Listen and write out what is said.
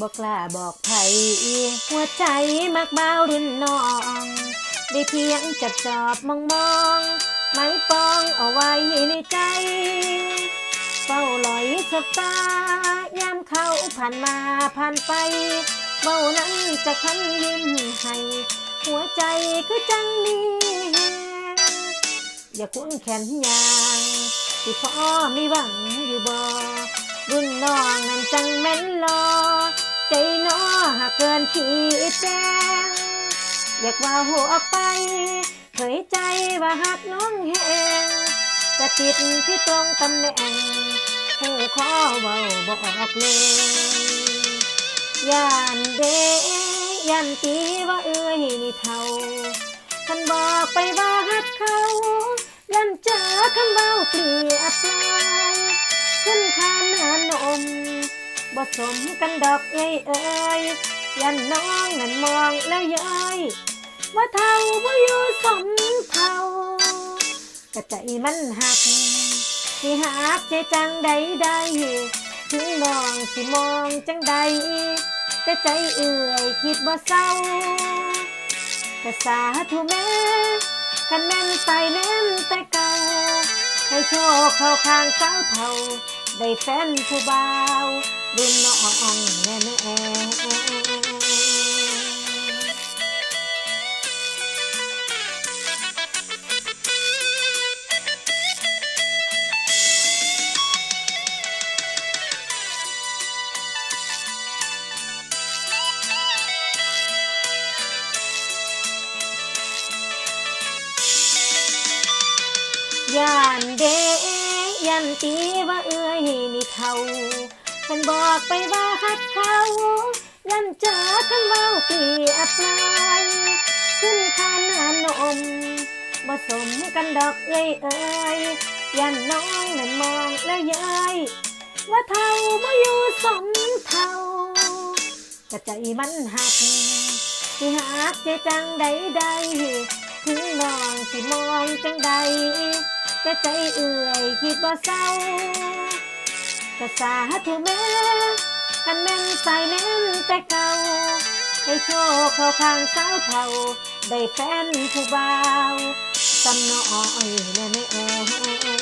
บอกกล้าบอกไผหัวใจมักเบารุ่นน้อง ได้เพียงจับจอบมองมองไม้ปองเอาไว้ในใจเฝ้าลอยสบตายามเขาผ่านมาผ่านไปเบานั้นจะคันยิ้มให้หัวใจคือจังมีแฮงอย่าคุ้นแขนยางที่พ่อมีหวังอยู่บ่รุ่นน้องนั้นจังแม่นรอ ใจน้อหากเกินขีดแจ้งอยากว่าหัวไปเผยใจว่าหักน้องแหงจะติดที่ตรงตำแหน่งหูขอเว้าบอกเลยย่านเดย่านตีว่าเอ้ยนี่เท่าคันบอกไปว่าหักเขายันเจอคำเว้าเกลียดปลายขึ้นคานนมบ่ สมกันดอกเอ้ยเอ้ยยันน้องนั่นมองแล้วเย้ยว่าเท่าบ่อยู่สมเท่ากระใจมันหักสิหักใจจังใดใดถึงน้องสิมองจังใดแต่ใจเอื่อยคิดบ่เศร้าแต่สาธุแม่คันแม่นใส่แน่นแต่เก่าให้โชคเข้าข้างสาวเท่าได้แฟนผู้บ่าว รุ่นน้องแน่แน่ย่านเดยันตีว่าเอ้ยนี่เท่า ฉันบอกไปว่าฮักเขายันเจอคำเว้าเกลียดปลายขึ้นคานหานมบ่สมกันดอกเอ้ยเอ้ยยันน้องนั่นมองแล้วเย้ยว่าเท่าบ่อยู่สมเท่ากะใจมันหักสิหักใจจังใดใดถึงน้องสิมองจังใดแต่ใจเอื่อยคิดบ่เศร้า กะสาธุแม่กันแม่นใส่แน่นแต่เก่า ให้โชคเข้าข้างสาวเท่า ได้แฟนผู้บ่าวสำน้อยแน่แม่